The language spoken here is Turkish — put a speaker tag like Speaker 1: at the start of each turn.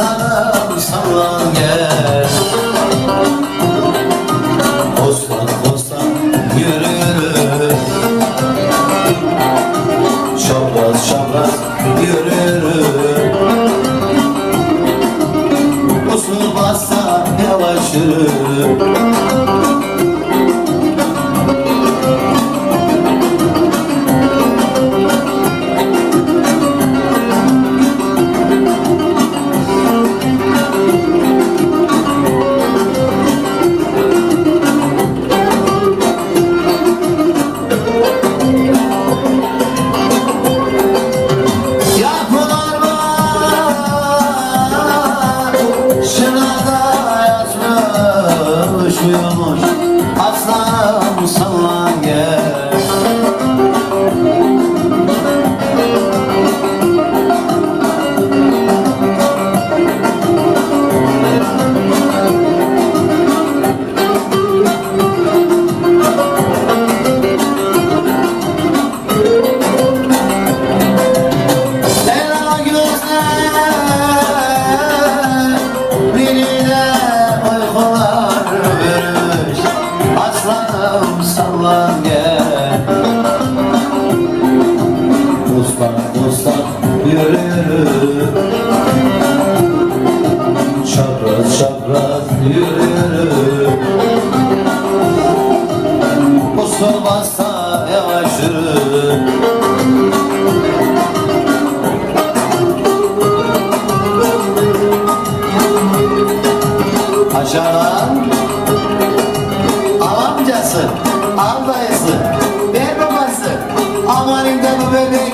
Speaker 1: aslanım sallan gel. Kostan kostan yürü yürü Şabraz şabraz yürü yürü Usul bassa yavaş Görüşmüyor aslanım sana Sallam sallam gel. Uslan uslan Çapraz çapraz yürü. Usulmazsa yavaş yürü. Aşağıdan I'm running down baby